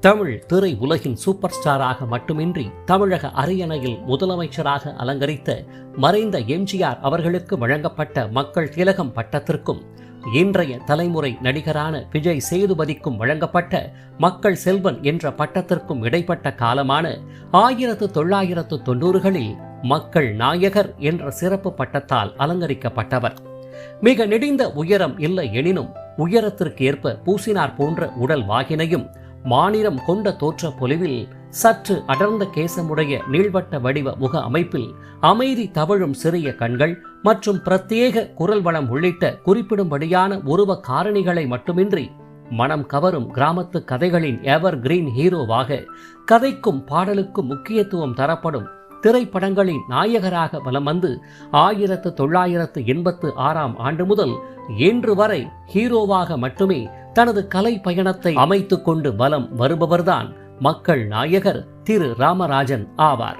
தமிழ் திரை உலகின் சூப்பர் ஸ்டாராக மட்டுமின்றி தமிழக அரியணையில் முதலமைச்சராக அலங்கரித்த மறைந்த எம்ஜிஆர் அவர்களுக்கு வழங்கப்பட்ட மக்கள் திலகம் பட்டத்திற்கும் இன்றைய தலைமுறை நடிகரான விஜய் சேதுபதிக்கும் வழங்கப்பட்ட மக்கள் செல்வன் என்ற பட்டத்திற்கும் இடைப்பட்ட காலமான ஆயிரத்து தொள்ளாயிரத்து தொண்ணூறுகளில் மக்கள் நாயகர் என்ற சிறப்பு பட்டத்தால் அலங்கரிக்கப்பட்டவர். மிக நெடிந்த உயரம் இல்லை எனினும் உயரத்திற்கு ஏற்ப பூசினார் போன்ற உடல் வாகினையும் மாநிலம் கொண்ட தோற்ற பொலிவில் சற்று அடர்ந்த கேசமுடைய நீள்வட்ட வடிவ முக அமைப்பில் அமைதி தவழும் சிறிய கண்கள் மற்றும் பிரத்யேக குரல் வளம் உள்ளிட்ட குறிப்பிடும்படியான உருவ காரணிகளை மட்டுமின்றி மனம் கவரும் கிராமத்து கதைகளின் எவர் கிரீன் ஹீரோவாக கதைக்கும் பாடலுக்கும் முக்கியத்துவம் தரப்படும் திரைப்படங்களின் நாயகராக வலம் வந்து ஆயிரத்து தொள்ளாயிரத்து எண்பத்து ஆறாம் ஆண்டு முதல் இன்று வரை ஹீரோவாக மட்டுமே தனது கலை பயணத்தை அமைத்துக் கொண்டு வலம் வருபவர்தான் மக்கள் நாயகர் திரு ராமராஜன் ஆவார்.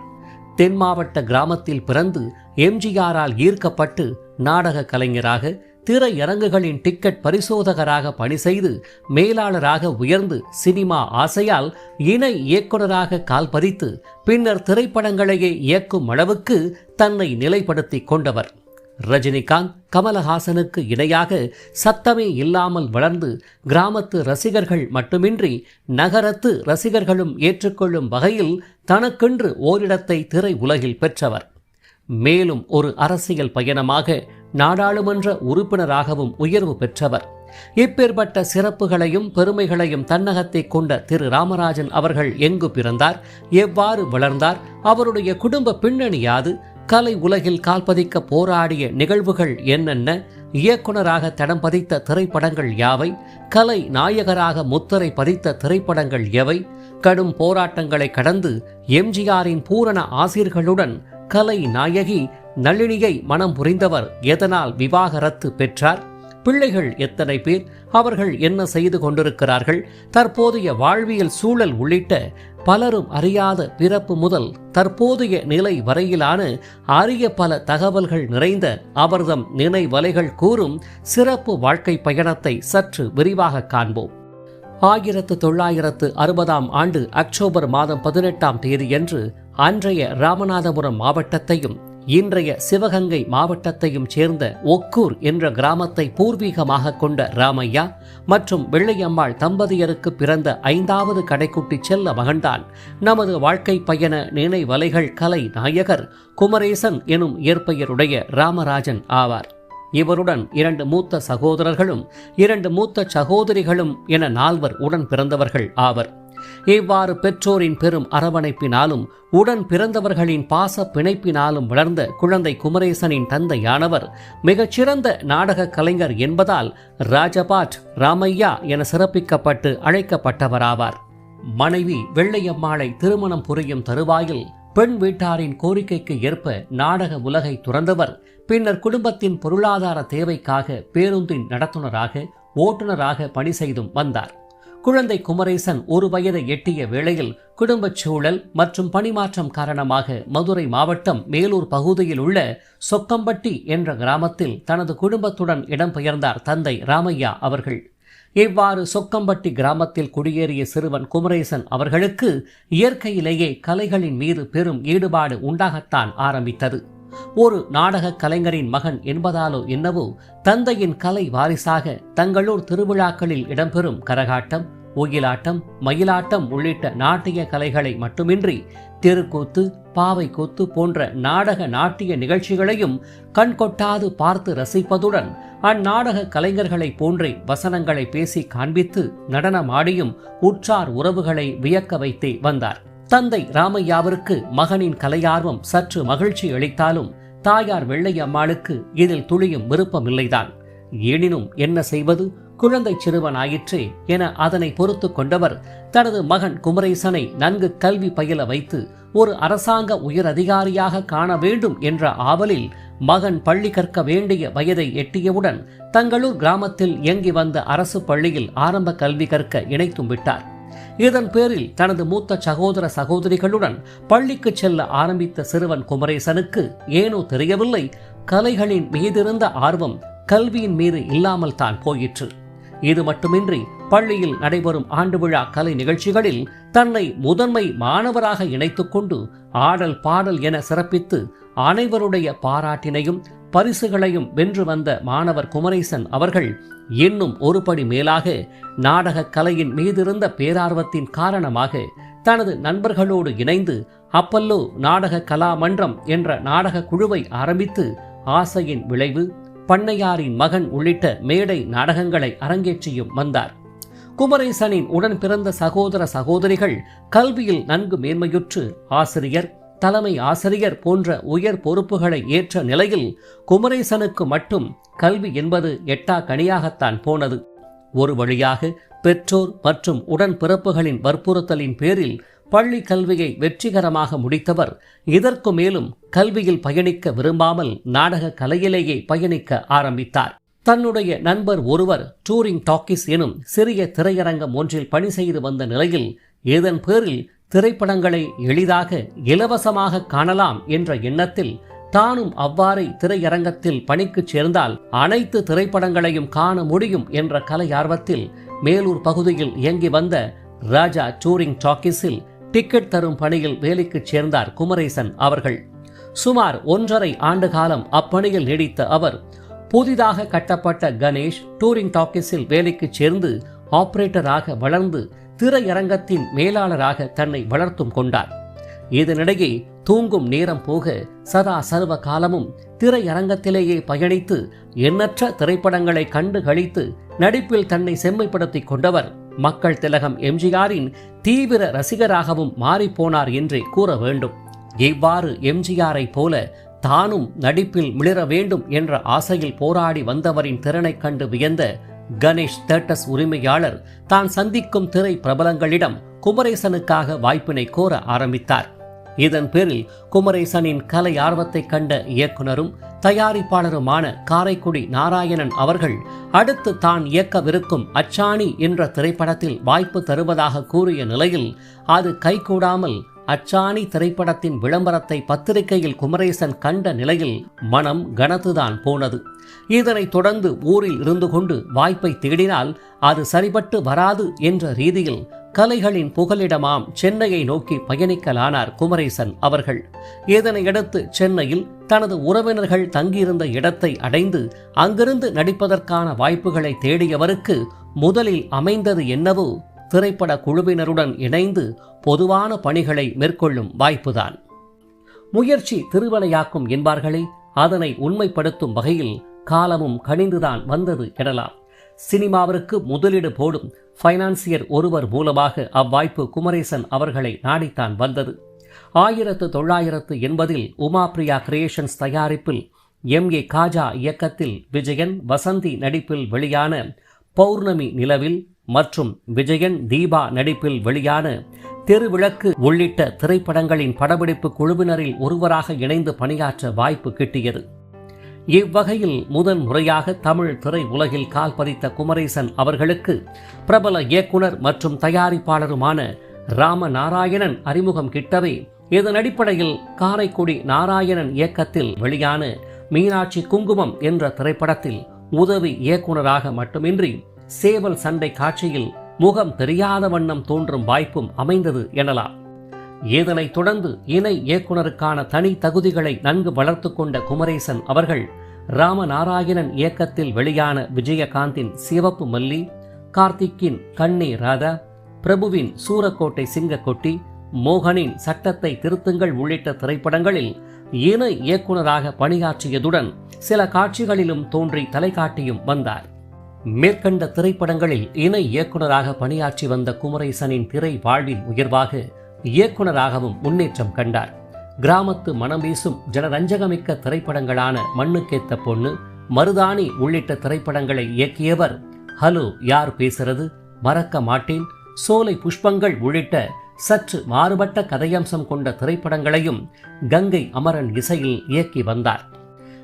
தென் மாவட்ட கிராமத்தில் பிறந்து எம்ஜிஆரால் ஈர்க்கப்பட்டு நாடக கலைஞராக திரையரங்குகளின் டிக்கெட் பரிசோதகராக பணி செய்து மேலாளராக உயர்ந்து சினிமா ஆசையால் இணை இயக்குனராக கால் பதித்து பின்னர் திரைப்படங்களையே இயக்கும் அளவுக்கு தன்னை நிலைப்படுத்திக் கொண்டவர். ரஜினிகாந்த் கமலஹாசனுக்கு இணையாக சத்தமே இல்லாமல் வளர்ந்து கிராமத்து ரசிகர்கள் மட்டுமின்றி நகரத்து ரசிகர்களும் ஏற்றுக்கொள்ளும் வகையில் தனக்கென்று ஓரிடத்தை திரை உலகில் பெற்றவர். மேலும் ஒரு அரசியல் பயணமாக நாடாளுமன்ற உறுப்பினராகவும் உயர்வு பெற்றவர். இப்பேற்பட்ட சிறப்புகளையும் பெருமைகளையும் தன்னகத்தை கொண்ட திரு ராமராஜன் அவர்கள் எங்கு பிறந்தார் எவ்வாறு வளர்ந்தார் அவருடைய குடும்ப பின்னணி யாது கலை உலகில் கால்பதிக்க போராடிய நிகழ்வுகள் என்னென்ன? இயக்குனராக தடம் பதித்த திரைப்படங்கள் யாவை? கலை நாயகராக முத்திரை பதித்த திரைப்படங்கள் எவை? கடும் போராட்டங்களை கடந்து எம்ஜிஆரின் பூரண ஆசிர்களுடன் கலை நாயகி நளினியை மனம் புரிந்தவர் எதனால் விவாகரத்து பெற்றார்? பிள்ளைகள் எத்தனை பேர்? அவர்கள் என்ன செய்து கொண்டிருக்கிறார்கள்? தற்போதைய வாழ்வியல் சூழல் உள்ளிட்ட பலரும் அறியாத பிறப்பு முதல் தற்போதைய நிலை வரையிலான அரிய பல தகவல்கள் நிறைந்த அவர்தம் நினைவலைகள் கூறும் சிறப்பு வாழ்க்கை பயணத்தை சற்று விரிவாக காண்போம். ஆயிரத்து தொள்ளாயிரத்து அறுபதாம் ஆண்டு அக்டோபர் மாதம் பதினெட்டாம் தேதியன்று அன்றைய ராமநாதபுரம் மாவட்டத்தையும் இன்றைய சிவகங்கை மாவட்டத்தையும் சேர்ந்த ஒக்கூர் என்ற கிராமத்தை பூர்வீகமாக கொண்ட ராமையா மற்றும் வெள்ளையம்மாள் தம்பதியருக்கு பிறந்த ஐந்தாவது கடைக்குட்டி செல்ல மகன்தான். நமது வாழ்க்கை பயண நினைவலைகள் கலை நாயகர் குமரேசன் எனும் இயற்பெயருடைய ராமராஜன் ஆவார். இவருடன் இரண்டு மூத்த சகோதரர்களும் இரண்டு மூத்த சகோதரிகளும் என நால்வர் உடன் பிறந்தவர்கள் ஆவர். இவ்வாறு பெற்றோரின் பெரும் அரவணைப்பினாலும் உடன் பிறந்தவர்களின் பாச பிணைப்பினாலும் வளர்ந்த குழந்தை குமரேசனின் தந்தையானவர் மிகச்சிறந்த நாடக கலைஞர் என்பதால் ராஜபாட் ராமையா என சிறப்பிக்கப்பட்டு அழைக்கப்பட்டவராவார். மனைவி வெள்ளையம்மாளை திருமணம் புரியும் தருவாயில் பெண் வீட்டாரின் கோரிக்கைக்கு ஏற்ப நாடக உலகை துறந்தவர் பின்னர் குடும்பத்தின் பொருளாதார தேவைக்காக பேருந்தின் நடத்துனராக ஓட்டுநராக பணி செய்தும் வந்தார். குழந்தை குமரேசன் ஒரு வயதை எட்டிய வேளையில் குடும்பச் சூழல் மற்றும் பணிமாற்றம் காரணமாக மதுரை மாவட்டம் மேலூர் பகுதியில் உள்ள சொக்கம்பட்டி என்ற கிராமத்தில் தனது குடும்பத்துடன் இடம்பெயர்ந்தார் தந்தை ராமையா அவர்கள். இவ்வாறு சொக்கம்பட்டி கிராமத்தில் குடியேறிய சிறுவன் குமரேசன் அவர்களுக்கு இயற்கையிலேயே கலைகளின் மீது பெரும் ஈடுபாடு உண்டாகத்தான் ஆரம்பித்தது. ஒரு நாடக கலைஞரின் மகன் என்பதாலோ என்னவோ தந்தையின் கலை வாரிசாக தங்களூர் திருவிழாக்களில் இடம்பெறும் கரகாட்டம் ஒயிலாட்டம் மயிலாட்டம் உள்ளிட்ட நாட்டிய கலைகளை மட்டுமின்றி தெருக்கூத்து பாவை கூத்து போன்ற நாடக நாட்டிய நிகழ்ச்சிகளையும் கண்கொட்டாது பார்த்து ரசிப்பதுடன் அந்நாடக கலைஞர்களைப் போன்றே வசனங்களை பேசி காண்பித்து நடனமாடியும் உற்றார் உறவுகளை வியக்க வைத்தே வந்தார். தந்தை ராமையாவிற்கு மகனின் கலையார்வம் சற்று மகிழ்ச்சி அளித்தாலும் தாயார் வெள்ளையம்மாளுக்கு இதில் துளியும் விருப்பமில்லைதான். எனினும் என்ன செய்வது? குழந்தை சிறுவன் ஆயிற்றே என அதனை பொறுத்து கொண்டவர் தனது மகன் குமரேசனை நன்கு கல்வி பயில வைத்து ஒரு அரசாங்க உயர் அதிகாரியாக காண வேண்டும் என்ற ஆவலில் மகன் பள்ளி கற்க வேண்டிய வயதை எட்டியவுடன் தங்களூர் கிராமத்தில் இயங்கி வந்த அரசு பள்ளியில் ஆரம்ப கல்வி கற்க இணைத்தும் விட்டார். இதன் பேரில் தனது மூத்த சகோதர சகோதரிகளுடன் பள்ளிக்கு செல்ல ஆரம்பித்த சிறுவன் குமரேசனுக்கு ஏனோ தெரியவில்லை கலைகளின் மீதிருந்த ஆர்வம் கல்வியின் மீது இல்லாமல் தான் போயிற்று. இது மட்டுமின்றி பள்ளியில் நடைபெறும் ஆண்டு விழா கலை நிகழ்ச்சிகளில் தன்னை முதன்மை மாணவராக இணைத்துக்கொண்டு ஆடல் பாடல் என சிறப்பித்து அனைவருடைய பாராட்டினையும் பரிசுகளையும் வென்று வந்த மாணவர் குமரேசன் அவர்கள் இன்னும் ஒருபடி மேலாக நாடகக் கலையின் மீதிருந்த பேரார்வத்தின் காரணமாக தனது நண்பர்களோடு இணைந்து அப்பல்லோ நாடக கலாமன்றம் என்ற நாடக குழுவை ஆரம்பித்து ஆசையின் விளைவு பண்ணையாரின் மகன் உள்ளிட்ட மேடை நாடகங்களை அரங்கேற்றியும் வந்தார். குமரேசனின் உடன் பிறந்த சகோதர சகோதரிகள் கல்வியில் நன்கு மேன்மையுற்று ஆசிரியர் தலைமை ஆசிரியர் போன்ற உயர் பொறுப்புகளை ஏற்ற நிலையில் குமரேசனுக்கு மட்டும் கல்வி என்பது எட்டா கனியாகத்தான் போனது. ஒரு வழியாக பெற்றோர் மற்றும் உடன் பிறப்புகளின் வற்புறுத்தலின் பேரில் பள்ளி கல்வியை வெற்றிகரமாக முடித்தவர் இதற்கு மேலும் கல்வியில் பயணிக்க விரும்பாமல் நாடக கலையிலேயே பயணிக்க ஆரம்பித்தார். தன்னுடைய நண்பர் ஒருவர் டூரிங் டாக்கிஸ் எனும் சிறிய திரையரங்கம் ஒன்றில் பணி செய்து வந்த நிலையில் இதன் பேரில் திரைப்படங்களை எளிதாக இலவசமாக காணலாம் என்ற எண்ணத்தில் தானும் அவ்வாறே திரையரங்கத்தில் பணிக்குச் சேர்ந்தால் அனைத்து திரைப்படங்களையும் காண முடியும் என்ற கலை ஆர்வத்தில் மேலூர் பகுதியில் இயங்கி வந்த ராஜா டூரிங் டாக்கிஸில் டிக்கெட் தரும் பணியில் வேலைக்கு சேர்ந்தார் குமரேசன் அவர்கள். சுமார் ஒன்றரை ஆண்டு காலம் அப்பணியில் நீடித்த அவர் புதிதாக கட்டப்பட்ட கணேஷ் டூரிங் டாக்கிஸில் வேலைக்கு சேர்ந்து ஆபரேட்டராக வளர்ந்து திரையரங்கத்தின் மேலாளராக தன்னை வளர்த்தும் கொண்டார். இதனிடையே தூங்கும் நேரம் போக சதா சர்வ காலமும் திரையரங்கத்திலேயே பயணித்து எண்ணற்ற திரைப்படங்களை கண்டு கழித்து நடிப்பில் தன்னை செம்மைப்படுத்திக் கொண்டவர். மக்கள் திலகம் எம்ஜிஆரின் தீவிர ரசிகராகவும் மாறிப்போனார் என்றே கூற வேண்டும். இவ்வாறு எம்ஜிஆரை போல தானும் நடிப்பில் மிளிர வேண்டும் என்ற ஆசையில் போராடி வந்தவரின் திறனைக் கண்டு வியந்த கணேஷ் தேட்டஸ் உரிமையாளர் தான் சந்திக்கும் திரை பிரபலங்களிடம் குமரேசனுக்காக வாய்ப்பினை கோர ஆரம்பித்தார். இதன் பேரில் குமரேசனின் கலை ஆர்வத்தைக் கண்ட இயக்குனரும் தயாரிப்பாளருமான காரைக்குடி நாராயணன் அவர்கள் அடுத்து தான் இயக்கவிருக்கும் அச்சாணி என்ற திரைப்படத்தில் வாய்ப்பு தருவதாக கூறிய நிலையில் அது கைகூடாமல் அச்சாணி திரைப்படத்தின் விளம்பரத்தை பத்திரிகையில் குமரேசன் கண்ட நிலையில் மனம் கனத்துதான் போனது. இதனைத் தொடர்ந்து ஊரில் இருந்து கொண்டு வாய்ப்பை தேடினால் அது சரிபட்டு வராது என்ற ரீதியில் கலைகளின் புகலிடமாம் சென்னையை நோக்கி பயணிக்கலானார் குமரேசன் அவர்கள். இதனையடுத்து சென்னையில் தனது உறவினர்கள் தங்கியிருந்த இடத்தை அடைந்து அங்கிருந்து நடிப்பதற்கான வாய்ப்புகளை தேடியவருக்கு முதலில் அமைந்தது என்னவோ திரைப்பட குழுவினருடன் இணைந்து பொதுவான பணிகளை மேற்கொள்ளும் வாய்ப்புதான். முயற்சி திருவலையாக்கும் என்பார்களே அதனை உண்மைப்படுத்தும் வகையில் காலமும் கணிந்துதான் வந்தது எனலாம். சினிமாவிற்கு முதலீடு போடும் ஃபைனான்சியர் ஒருவர் மூலமாக அவ்வாய்ப்பு குமரேசன் அவர்களை நாடித்தான் வந்தது. ஆயிரத்து தொள்ளாயிரத்து எண்பதில் உமா பிரியா கிரியேஷன்ஸ் தயாரிப்பில் எம். ஏ. காஜா இயக்கத்தில் விஜயன் வசந்தி நடிப்பில் வெளியான பௌர்ணமி நிலவில் மற்றும் விஜயன் தீபா நடிப்பில் வெளியான தெருவிளக்கு உள்ளிட்ட திரைப்படங்களின் படப்பிடிப்பு குழுவினரில் ஒருவராக இணைந்து பணியாற்ற வாய்ப்பு கிட்டியது. இவ்வகையில் முதன் முறையாக தமிழ் திரை உலகில் கால் பதித்த குமரேசன் அவர்களுக்கு பிரபல இயக்குனர் மற்றும் தயாரிப்பாளருமான ராம நாராயணன் அறிமுகம் கிட்டவே இதன் அடிப்படையில் காரைக்குடி நாராயணன் இயக்கத்தில் வெளியான மீனாட்சி குங்குமம் என்ற திரைப்படத்தில் உதவி இயக்குனராக மட்டுமின்றி சேவல் சண்டை காட்சியில் முகம் தெரியாத வண்ணம் தோன்றும் வாய்ப்பும் அமைந்தது எனலாம். இதனைத் தொடர்ந்து இணை இயக்குனருக்கான தனி தகுதிகளை நன்கு வளர்த்து கொண்ட குமரேசன் அவர்கள் ராமநாராயணன் இயக்கத்தில் வெளியான விஜயகாந்தின் சிவப்பு மல்லி கார்த்திக்கின் கண்ணி ராதா பிரபுவின் சூரக்கோட்டை சிங்கக்கொட்டி மோகனின் சட்டத்தை திருத்துங்கள் உள்ளிட்ட திரைப்படங்களில் இணை இயக்குனராக பணியாற்றியதுடன் சில காட்சிகளிலும் தோன்றி தலைகாட்டியும் வந்தார். மேற்கண்ட திரைப்படங்களில் இணை இயக்குனராக பணியாற்றி வந்த குமரேசனின் திரை வாழ்வின் உயர்வாக இயக்குனராகவும் முன்னேற்றம் கண்டார். கிராமத்து மனம் வீசும் ஜனரஞ்சகமிக்க திரைப்படங்களான மண்ணுக்கேத்த பொண்ணு மருதாணி உள்ளிட்ட திரைப்படங்களை இயக்கியவர். ஹலோ யார் பேசுறது? மறக்க மாட்டேன். சோலை புஷ்பங்கள் உள்ளிட்ட சற்று மாறுபட்ட கதையம்சம் கொண்ட திரைப்படங்களையும் கங்கை அமரன் இசையில் இயக்கி வந்தார்.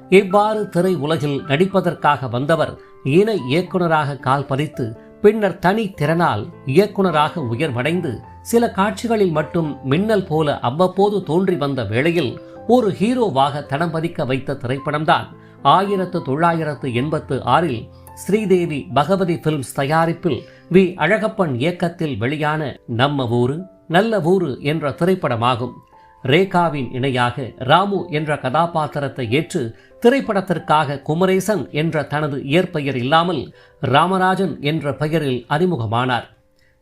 இவ்வாறு திரை உலகில் நடிப்பதற்காக வந்தவர் இணை இயக்குனராக கால் பதித்து பின்னர் தனி திறனால் இயக்குனராக உயர்வடைந்து சில காட்சிகளில் மட்டும் மின்னல் போல அவ்வப்போது தோன்றி வந்த வேளையில் ஒரு ஹீரோவாக தடம் பதிக்க வைத்த திரைப்படம்தான் ஆயிரத்து தொள்ளாயிரத்து எண்பத்து ஆறில் ஸ்ரீதேவி பகவதி பிலிம்ஸ் தயாரிப்பில் வி. அழகப்பன் இயக்கத்தில் வெளியான நம்ம ஊரு நல்ல ஊரு என்ற திரைப்படமாகும். ரேகாவின் இணையாக ராமு என்ற கதாபாத்திரத்தை ஏற்று திரைப்படத்திற்காக குமரேசன் என்ற தனது இயற்பெயர் இல்லாமல் ராமராஜன் என்ற பெயரில் அறிமுகமானார்.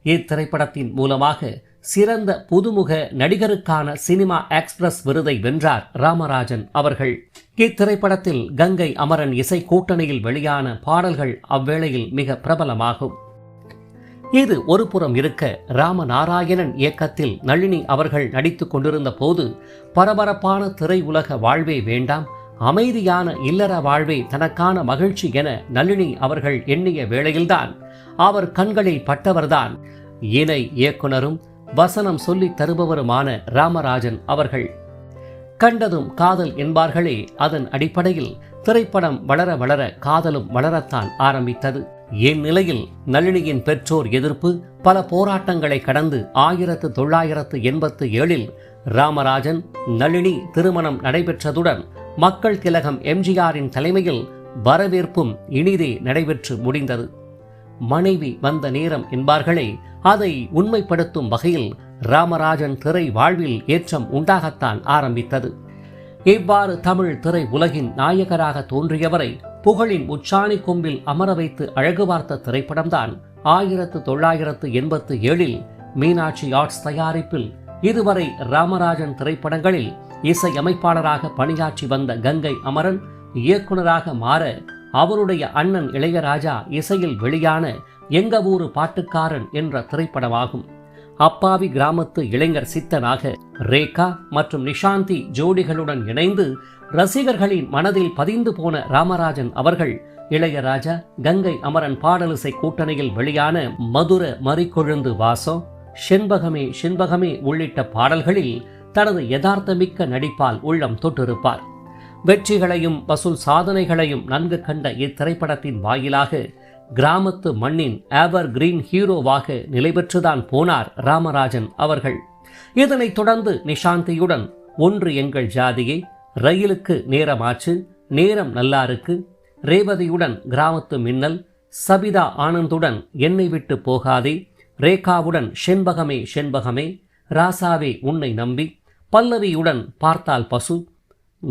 இத்திரைப்படத்தின் மூலமாக சிறந்த புதுமுக நடிகருக்கான சினிமா எக்ஸ்பிரஸ் விருதை வென்றார் ராமராஜன் அவர்கள். இத்திரைப்படத்தில் கங்கை அமரன் இசை கூட்டணியில் வெளியான பாடல்கள் அவ்வேளையில் மிக பிரபலமாகும். இது ஒரு புறம் இருக்க ராமநாராயணன் இயக்கத்தில் நளினி அவர்கள் நடித்துக் கொண்டிருந்த போது பரபரப்பான திரையுலக வாழ்வே வேண்டாம் அமைதியான இல்லற வாழ்வே தனக்கான மகிழ்ச்சி என நளினி அவர்கள் எண்ணிய வேளையில்தான் அவர் கண்களில் பட்டவர்தான். இணை இயக்குனரும் வசனம் சொல்லி தருபவருமான ராமராஜன் அவர்கள். கண்டதும் காதல் என்பார்களே அதன் அடிப்படையில் திரைப்படம் வளர வளர காதலும் வளரத்தான் ஆரம்பித்தது. இந்நிலையில் நளினியின் பெற்றோர் எதிர்ப்பு பல போராட்டங்களை கடந்து ஆயிரத்து தொள்ளாயிரத்து எண்பத்து ஏழில் ராமராஜன் நளினி திருமணம் நடைபெற்றதுடன் மக்கள் திலகம் எம்ஜிஆரின் தலைமையில் வரவேற்பும் இனிதே நடைபெற்று முடிந்தது. மனைவி வந்த நேரம் என்பார்களே அதை உண்மைப்படுத்தும் வகையில் ராமராஜன் திரை வாழ்வில் ஏற்றம் உண்டாகத்தான் ஆரம்பித்தது. இவ்வாறு தமிழ் திரை உலகின் நாயகராக தோன்றியவரை புகழின் உச்சாணி கொம்பில் அமர வைத்து அழகு பார்த்த திரைப்படம்தான் ஆயிரத்து தொள்ளாயிரத்து எண்பத்து ஏழில் மீனாட்சி ஆர்ட்ஸ் தயாரிப்பில். இதுவரை ராமராஜன் திரைப்படங்களில் இசையமைப்பாளராக பணியாற்றி வந்த கங்கை அமரன் இயக்குனராக மாற அவருடைய அண்ணன் இளையராஜா இசையில் வெளியான எங்க ஊரு பாட்டுக்காரன் என்ற திரைப்படமாகும். அப்பாவி கிராமத்து இளைஞர் சித்தனாக ரேகா மற்றும் நிஷாந்தி ஜோடிகளுடன் இணைந்து ரசிகர்களின் மனதில் பதிந்து போன ராமராஜன் அவர்கள் இளையராஜா கங்கை அமரன் பாடலிசை கூட்டணியில் வெளியான மதுர மறிக்கொழுந்து வாசம் செண்பகமே செண்பகமே உள்ளிட்ட பாடல்களில் தனது யதார்த்தமிக்க நடிப்பால் உள்ளம் தொட்டிருப்பார். வெற்றிகளையும் வசூல் சாதனைகளையும் நன்கு கண்ட இத்திரைப்படத்தின் வாயிலாக கிராமத்து மண்ணின் ஏவர் கிரீன் ஹீரோவாக நிலை பெற்றுதான் போனார் ராமராஜன் அவர்கள். இதனைத் தொடர்ந்து நிஷாந்தியுடன் ஒன்று எங்கள் ஜாதியை ரயிலுக்கு நேரமாச்சு நேரம் நல்லாருக்கு ரேவதியுடன் கிராமத்து மின்னல் சபிதா ஆனந்துடன் என்னை விட்டு போகாதே ரேகாவுடன் செண்பகமே செண்பகமே ராசாவே உன்னை நம்பி பல்லவியுடன் பார்த்தால் பசு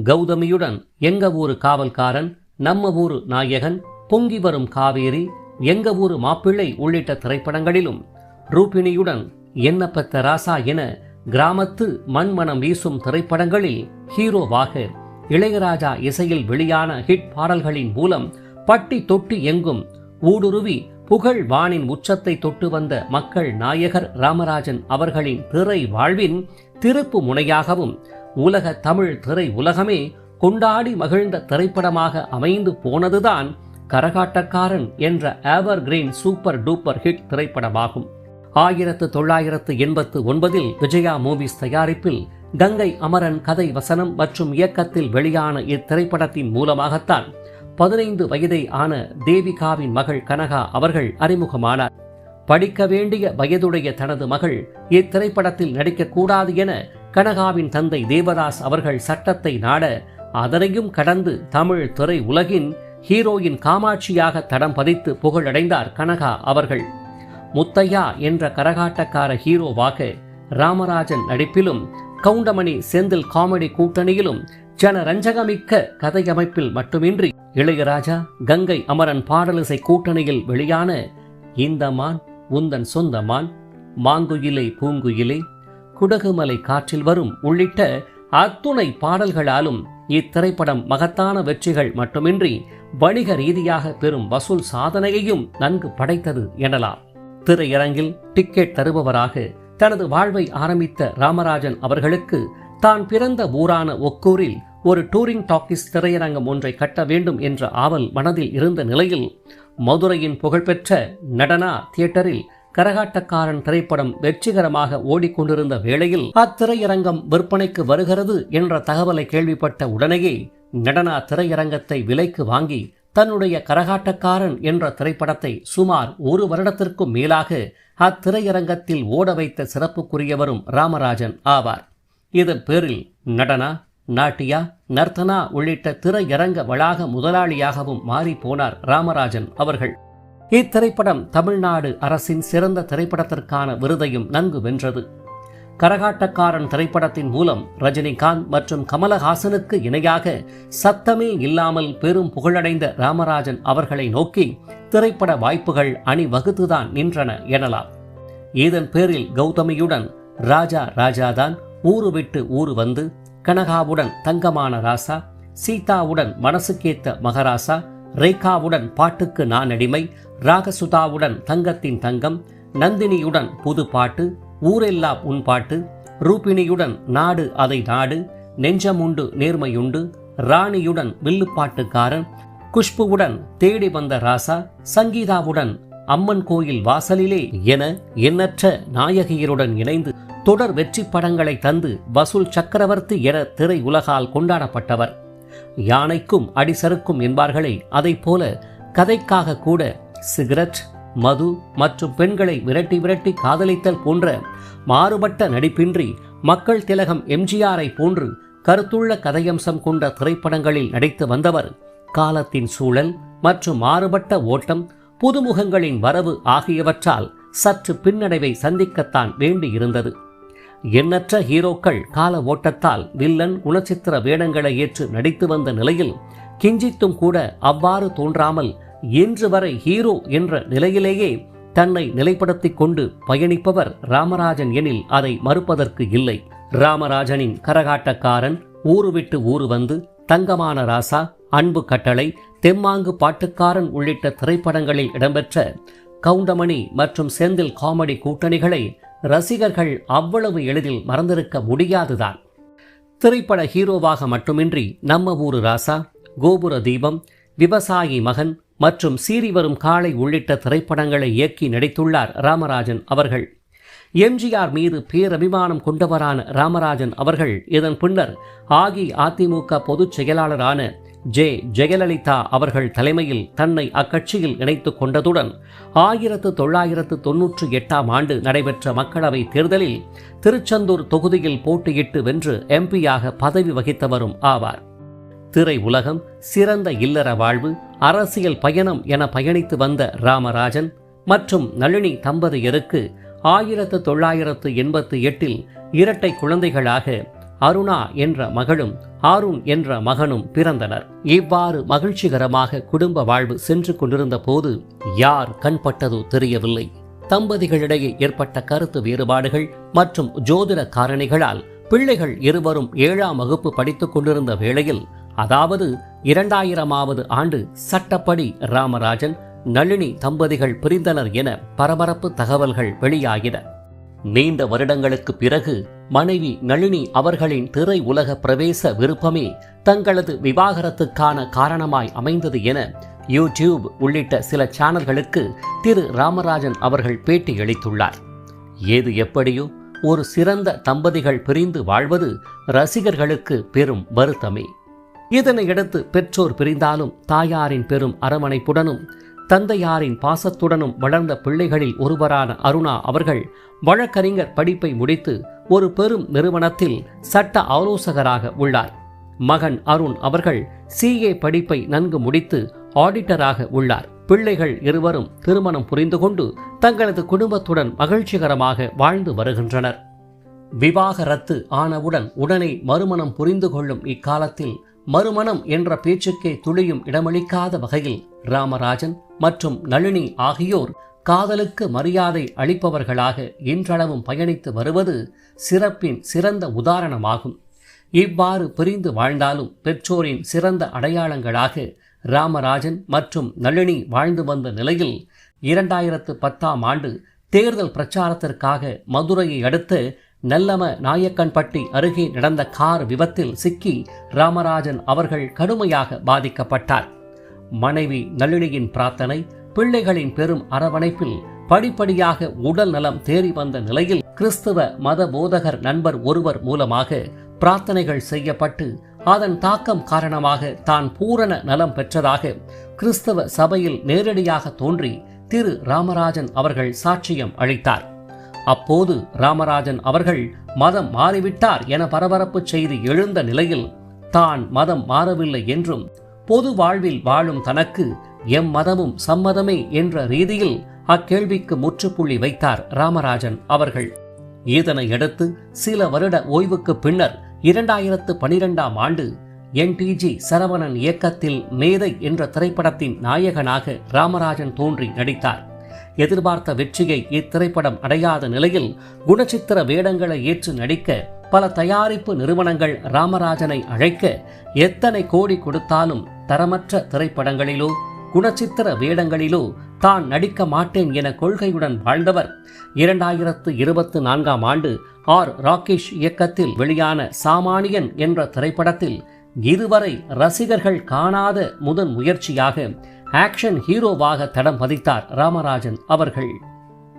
கௌதமியுடன் எங்க ஊரு காவல்காரன்? நம்ம ஊரு நாயகன்? பொங்கி வரும் காவேரி? எங்க ஊரு மாப்பிள்ளை? உள்ளிட்ட திரைப்படங்களிலும் ரூபிணியுடன் என்னப்பத்த ராசா? என கிராமத்து மண்மனம் வீசும் திரைப்படங்களில் ஹீரோவாக இளையராஜா இசையில் வெளியான ஹிட் பாடல்களின் மூலம் பட்டி தொட்டி எங்கும் ஊடுருவி புகழ் வானின் உச்சத்தை தொட்டு வந்த மக்கள் நாயகர் ராமராஜன் அவர்களின் திரை வாழ்வின் திருப்பு முனையாகவும் உலக தமிழ் திரை உலகமே கொண்டாடி மகிழ்ந்த திரைப்படமாக அமைந்து போனதுதான் கரகாட்டக்காரன் என்ற ஆவர் கிரீன் சூப்பர் டூப்பர் ஹிட் திரைப்படமாகும். ஆயிரத்து தொள்ளாயிரத்து எண்பத்து ஒன்பதில் விஜயா மூவிஸ் தயாரிப்பில் கங்கை அமரன் கதை வசனம் மற்றும் இயக்கத்தில் வெளியான இத்திரைப்படத்தின் மூலமாகத்தான் பதினைந்து வயதை ஆன தேவிகாவின் மகள் கனகா அவர்கள் அறிமுகமானார். படிக்க வேண்டிய வயதுடைய தனது மகள் இத்திரைப்படத்தில் நடிக்கக்கூடாது என கனகாவின் தந்தை தேவதாஸ் அவர்கள் சட்டத்தை நாட அதனையும் கடந்து தமிழ் துறை உலகின் ஹீரோயின் காமாட்சியாக தடம் பதித்து புகழடைந்தார் கனகா அவர்கள். முத்தையா என்ற கரகாட்டக்கார ஹீரோவாக ராமராஜன் நடிப்பிலும் கவுண்டமணி செந்தில் காமெடி கூட்டணியிலும் ஜனரஞ்சகமிக்க கதையமைப்பில் மட்டுமின்றி இளையராஜா கங்கை அமரன் பாடலிசை கூட்டணியில் வெளியான இந்த மான் உந்தன் சொந்த மான் மாங்குயிலை பூங்குயிலே குடகுமலை காற்றில் வரும் உள்ளிட்ட அத்துணை பாடல்களாலும் இத்திரைப்படம் மகத்தான வெற்றிகள் மட்டுமின்றி வணிக ரீதியாக பெரும் வசூல் சாதனையையும் நன்கு படைத்தது எனலாம். திரையரங்கில் டிக்கெட் தருபவராக தனது வாழ்வை ஆரம்பித்த ராமராஜன் அவர்களுக்கு தான் பிறந்த ஊரான ஒக்கூரில் ஒரு டூரிங் டாக்கிஸ் திரையரங்கம் ஒன்றை கட்ட வேண்டும் என்ற ஆவல் மனதில் இருந்த நிலையில் மதுரையின் புகழ்பெற்ற நடனா தியேட்டரில் கரகாட்டக்காரன் திரைப்படம் வெற்றிகரமாக ஓடிக்கொண்டிருந்த வேளையில் அத்திரையரங்கம் விற்பனைக்கு வருகிறது என்ற தகவலை கேள்விப்பட்ட உடனேயே நடனா திரையரங்கத்தை விலைக்கு வாங்கி தன்னுடைய கரகாட்டக்காரன் என்ற திரைப்படத்தை சுமார் ஒரு வருடத்திற்கும் மேலாக அத்திரையரங்கத்தில் ஓட வைத்த சிறப்புக்குரியவரும் ராமராஜன் ஆவார். இதன் பேரில் நடனா நாட்டியா நர்த்தனா உள்ளிட்ட திரையரங்க வளாக முதலாளியாகவும் மாறி போனார் ராமராஜன் அவர்கள். இத்திரைப்படம் தமிழ்நாடு அரசின் சிறந்த திரைப்படத்திற்கான விருதையும் நன்கு வென்றது. கரகாட்டக்காரன் திரைப்படத்தின் மூலம் ரஜினிகாந்த் மற்றும் கமலஹாசனுக்கு இணையாக சத்தமே இல்லாமல் பெரும் புகழடைந்த ராமராஜன் அவர்களை நோக்கி திரைப்பட வாய்ப்புகள் அணிவகுத்துதான் நின்றன எனலாம். இதன் பேரில் கௌதமியுடன் ராஜா ராஜாதான் ஊரு விட்டு ஊரு வந்து கனகாவுடன் தங்கமான ராசா சீதாவுடன் மனசுக்கேத்த மகராசா ரேகாவுடன் பாட்டுக்கு நான் அடிமை ராகசுதாவுடன் தங்கத்தின் தங்கம் நந்தினியுடன் புது பாட்டு ஊரெல்லாம் உன் பாட்டு ரூபிணியுடன் நாடு அதை நாடு நெஞ்சமுண்டு நேர்மையுண்டு ராணியுடன் வில்லுப்பாட்டுக்காரன் குஷ்புவுடன் தேடி வந்த ராசா சங்கீதாவுடன் அம்மன் கோயில் வாசலிலே என எண்ணற்ற நாயகியருடன் இணைந்து தொடர் வெற்றி படங்களை தந்து வசூல் சக்கரவர்த்தி என திரை உலகால் கொண்டாடப்பட்டவர். யானைக்கும் அடிசருக்கும் என்பார்களே அதைப் போல கதைக்காக கூட சிகரெட் மது மற்றும் பெண்களை விரட்டி விரட்டி காதலித்தல் போன்ற மாறுபட்ட நடிப்பின்றி மக்கள் திலகம் எம்ஜிஆரை போன்று கருத்துள்ள கதையம்சம் கொண்ட திரைப்படங்களில் நடித்து வந்தவர். காலத்தின் சூழல் மற்றும் மாறுபட்ட ஓட்டம் புதுமுகங்களின் வரவு ஆகியவற்றால் சற்று பின்னடைவை சந்திக்கத்தான் வேண்டியிருந்தது. எண்ணற்ற ஹீரோக்கள் கால ஓட்டத்தால் வில்லன் குணச்சித்திர வேடங்களை ஏற்று நடித்து வந்த நிலையில் கிஞ்சித்தும் கூட அவ்வாறு தோன்றாமல் இன்று வரை ஹீரோ என்ற நிலையிலேயே தன்னை நிலைப்படுத்திக் கொண்டு பயணிப்பவர் ராமராஜன் எனில் அதை மறுப்பதற்கு இல்லை. ராமராஜனின் கரகாட்டக்காரன் ஊரு விட்டு ஊரு வந்து தங்கமான ராசா அன்பு கட்டளை தெம்மாங்கு பாட்டுக்காரன் உள்ளிட்ட திரைப்படங்களில் இடம்பெற்ற கவுண்டமணி மற்றும் செந்தில் காமெடி கூட்டணிகளை ரசிகர்கள் அவ்வளவு எளிதில் மறந்திருக்க முடியாதுதான். திரைப்பட ஹீரோவாக மட்டுமின்றி நம்ம ஊரு ராசா கோபுர தீபம் விவசாயி மகன் மற்றும் சீறி வரும் காளை உள்ளிட்ட திரைப்படங்களை இயக்கி நடித்துள்ளார் ராமராஜன் அவர்கள். எம்ஜிஆர் மீது பேரபிமானம் கொண்டவரான ராமராஜன் அவர்கள் இதன் பின்னர் ஆகி அதிமுக பொதுச் செயலாளரான ஜே. ஜெயலலிதா அவர்கள் தலைமையில் தன்னை அக்கட்சியில் இணைத்துக் கொண்டதுடன் ஆயிரத்து தொள்ளாயிரத்து தொன்னூற்றி எட்டாம் ஆண்டு நடைபெற்ற மக்களவைத் தேர்தலில் திருச்செந்தூர் தொகுதியில் போட்டியிட்டு வென்று எம்பியாக பதவி வகித்தவரும் ஆவார். திரை உலகம் சிறந்த இல்லற வாழ்வு அரசியல் பயணம் என பயணித்து வந்த ராமராஜன் மற்றும் நளினி தம்பதியருக்கு ஆயிரத்து தொள்ளாயிரத்து எண்பத்தி எட்டில் இரட்டை குழந்தைகளாக அருணா என்ற மகளும் ஆருண் என்ற மகனும் பிறந்தனர். இவ்வாறு மகிழ்ச்சிகரமாக குடும்ப வாழ்வு சென்று கொண்டிருந்த போது யார் கண்பட்டதோ தெரியவில்லை. தம்பதிகளிடையே ஏற்பட்ட கருத்து வேறுபாடுகள் மற்றும் ஜோதிட காரணிகளால் பிள்ளைகள் இருவரும் ஏழாம் வகுப்பு படித்துக் கொண்டிருந்த வேளையில் அதாவது இரண்டாயிரமாவது ஆண்டு சட்டப்படி ராமராஜன் நளினி தம்பதிகள் பிரிந்தனர் என பரபரப்பு தகவல்கள் வெளியாகின. நீண்ட வருடங்களுக்கு பிறகு மனைவி நளினி அவர்களின் திரை உலக பிரவேச விருப்பமே தங்களது விவாகரத்துக்கான காரணமாய் அமைந்தது என யூடியூப் உள்ளிட்ட சில சேனல்களுக்கு திரு ராமராஜன் அவர்கள் பேட்டி அளித்துள்ளார். ஏது எப்படியோ ஒரு சிறந்த தம்பதிகள் பிரிந்து வாழ்வது ரசிகர்களுக்கு பெரும் வருத்தமே. இதனையடுத்து பெற்றோர் பிரிந்தாலும் தாயாரின் பெரும் அரவணைப்புடனும் தந்தையாரின் பாசத்துடனும் வளர்ந்த பிள்ளைகளில் ஒருவரான அருணா அவர்கள் வழக்கறிஞர் படிப்பை முடித்து ஒரு பெரும் நிறுவனத்தில் சட்ட ஆலோசகராக உள்ளார். மகன் அருண் அவர்கள் சிஏ படிப்பை நன்கு முடித்து ஆடிட்டராக உள்ளார். பிள்ளைகள் இருவரும் திருமணம் புரிந்து கொண்டு தங்களது குடும்பத்துடன் மகிழ்ச்சிகரமாக வாழ்ந்து வருகின்றனர். விவாகரத்து ஆனவுடன் உடனே மறுமணம் புரிந்து கொள்ளும் இக்காலத்தில் மறுமணம் என்ற பேச்சுக்கே துளியும் இடமளிக்காத வகையில் ராமராஜன் மற்றும் நளினி ஆகியோர் காதலுக்கு மரியாதை அளிப்பவர்களாக இன்றளவும் பயணித்து வருவது சிறப்பின் சிறந்த உதாரணமாகும். இவ்வாறு பிரிந்து வாழ்ந்தாலும் பெற்றோரின் சிறந்த அடையாளங்களாக ராமராஜன் மற்றும் நளினி வாழ்ந்து வந்த நிலையில் இரண்டாயிரத்து பத்தாம் ஆண்டு தேர்தல் பிரச்சாரத்திற்காக மதுரையை அடுத்த நல்லம நாயக்கன்பட்டி அருகே நடந்த கார் விபத்தில் சிக்கி ராமராஜன் அவர்கள் கடுமையாக பாதிக்கப்பட்டார். மனைவி நளினியின் பிரார்த்தனை பிள்ளைகளின் பெரும் அரவணைப்பில் படிப்படியாக உடல் நலம் தேறி வந்த நிலையில் கிறிஸ்துவ மத போதகர் நண்பர் ஒருவர் மூலமாக பிரார்த்தனைகள் செய்யப்பட்டு அதன் தாக்கம் காரணமாக தான் பூரண நலம் பெற்றதாக கிறிஸ்தவ சபையில் நேரடியாக தோன்றி திரு ராமராஜன் அவர்கள் சாட்சியம் அளித்தார். அப்போது ராமராஜன் அவர்கள் மதம் மாறிவிட்டார் என பரபரப்பு செய்தி எழுந்த நிலையில் தான் மதம் மாறவில்லை என்றும் பொது வாழ்வில் வாழும் தனக்கு எம் மதமும் சம்மதமே என்ற ரீதியில் அக்கேள்விக்கு முற்றுப்புள்ளி வைத்தார் ராமராஜன் அவர்கள். இதனையடுத்து சில வருட ஓய்வுக்கு பின்னர் இரண்டாயிரத்து பனிரெண்டாம் ஆண்டு என்டிஜி சரவணன் இயக்கத்தில் மேதை என்ற திரைப்படத்தின் நாயகனாக ராமராஜன் தோன்றி நடித்தார். எதிர்பார்த்த வெற்றியை இத்திரைப்படம் அடையாத நிலையில் குணச்சித்திர வேடங்களை ஏற்று நடிக்க பல தயாரிப்பு நிறுவனங்கள் ராமராஜனை அழைக்க எத்தனை கோடி கொடுத்தாலும் தரமற்ற திரைப்படங்களிலோ குணச்சித்திர வேடங்களிலோ தான் நடிக்க மாட்டேன் என கொள்கையுடன் வாழ்ந்தவர் இரண்டாயிரத்து இருபத்து நான்காம் ஆண்டு ஆர். ராகேஷ் இயக்கத்தில் வெளியான சாமானியன் என்ற திரைப்படத்தில் இதுவரை ரசிகர்கள் காணாத முதன் முயற்சியாக ஆக்ஷன் ஹீரோவாக தடம் பதித்தார் ராமராஜன் அவர்கள்.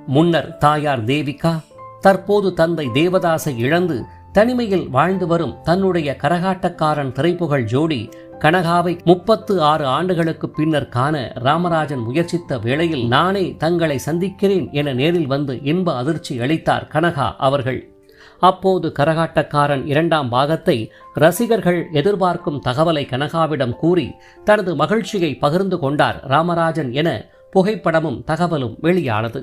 முன்னர் தாயார் தேவிகா தற்போது தந்தை தேவதாசை இழந்து தனிமையில் வாழ்ந்து வரும் தன்னுடைய கரகாட்டக்காரன் திரைப்புகழ் ஜோடி கனகாவை முப்பத்து ஆறு ஆண்டுகளுக்கு பின்னர் காண ராமராஜன் முயற்சித்த வேளையில் நானே தங்களை சந்திக்கிறேன் என நேரில் வந்து இன்ப அதிர்ச்சி அளித்தார் கனகா அவர்கள். அப்போது கரகாட்டக்காரன் இரண்டாம் பாகத்தை ரசிகர்கள் எதிர்பார்க்கும் தகவலை கனகாவிடம் கூறி தனது மகிழ்ச்சியை பகிர்ந்து கொண்டார் ராமராஜன் என புகைப்படமும் தகவலும் வெளியானது.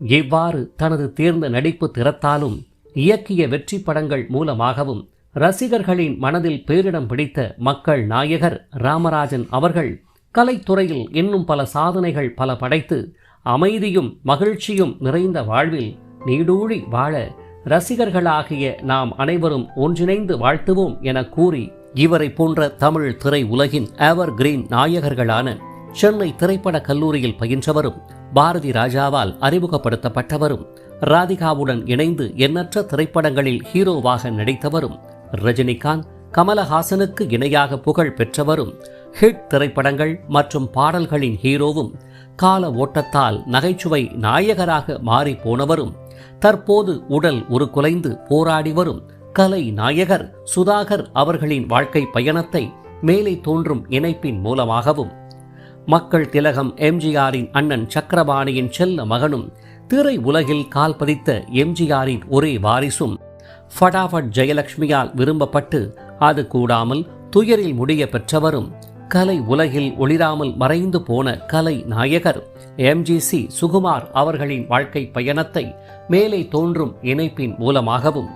இவ்வாறு தனது தேர்ந்த நடிப்பு திறத்தாலும் இயக்கிய வெற்றி படங்கள் மூலமாகவும் ரசிகர்களின் மனதில் பேரிடம் பிடித்த மக்கள் நாயகர் ராமராஜன் அவர்கள் கலைத்துறையில் இன்னும் பல சாதனைகள் பல படைத்து அமைதியும் மகிழ்ச்சியும் நிறைந்த வாழ்வில் நீடூழி வாழ ரசிகர்களாகிய நாம் அனைவரும் ஒன்றிணைந்து வாழ்த்துவோம் என கூறி இவரை போன்ற தமிழ் திரை உலகின் எவர் கிரீன் நாயகர்களான சென்னை திரைப்பட கல்லூரியில் பயின்றவரும் பாரதி ராஜாவால் அறிமுகப்படுத்தப்பட்டவரும் ராதிகாவுடன் இணைந்து எண்ணற்ற திரைப்படங்களில் ஹீரோவாக நடித்தவரும் ரஜினிகாந்த் கமலஹாசனுக்கு இணையாக புகழ் பெற்றவரும் ஹிட் திரைப்படங்கள் மற்றும் பாடல்களின் ஹீரோவும் கால ஓட்டத்தால் நகைச்சுவை நாயகராக மாறி போனவரும் தற்போது உடல் ஒரு குலைந்து போராடி வரும் கலை நாயகர் சுதாகர் அவர்களின் வாழ்க்கை பயணத்தை மேலே தோன்றும் இணைப்பின் மூலமாகவும் மக்கள் திலகம் எம்ஜிஆரின் அண்ணன் சக்கரபாணியின் செல்ல மகனும் திரை உலகில் கால் பதித்த எம்ஜிஆரின் ஒரே வாரிசும் ஃபடாஃபட் ஜெயலட்சுமியால் விரும்பப்பட்டு அது கூடாமல் துயரில் முடிய பெற்றவரும் கலை உலகில் ஒளிராமல் மறைந்து போன கலை நாயகர் எம்ஜிசி சுகுமார் அவர்களின் வாழ்க்கை பயணத்தை மேலே தோன்றும் இணைப்பின் மூலமாகவும்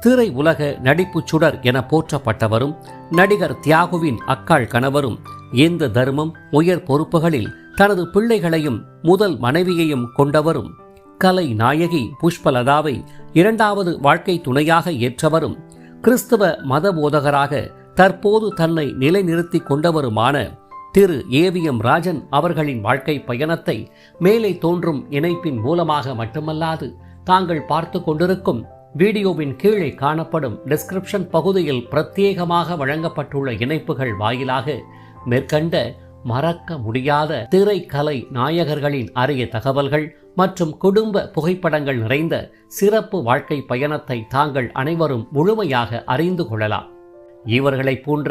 திரை உலக நடிப்புச் சுடர் என போற்றப்பட்டவரும் நடிகர் தியாகுவின் அக்காள் கணவரும் எந்த தர்மம் உயர் பொறுப்புகளில் தனது பிள்ளைகளையும் முதல் மனைவியையும் கொண்டவரும் கலை நாயகி புஷ்பலதாவை இரண்டாவது வாழ்க்கை துணையாக ஏற்றவரும் கிறிஸ்தவ மத போதகராக தற்போது தன்னை நிலைநிறுத்தி கொண்டவருமான திரு ஏவிஎம் ராஜன் அவர்களின் வாழ்க்கை பயணத்தை மேலே தோன்றும் இணைப்பின் மூலமாக மட்டுமல்லாது தாங்கள் பார்த்து கொண்டிருக்கும் வீடியோவின் கீழே காணப்படும் டிஸ்கிரிப்ஷன் பகுதியில் பிரத்யேகமாக வழங்கப்பட்டுள்ள இணைப்புகள் வாயிலாக மேற்கண்ட மறக்க முடியாத திரைக்கலை நாயகர்களின் அரிய தகவல்கள் மற்றும் குடும்ப புகைப்படங்கள் நிறைந்த சிறப்பு வாழ்க்கை பயணத்தை தாங்கள் அனைவரும் முழுமையாக அறிந்து கொள்ளலாம். இவர்களைப் போன்ற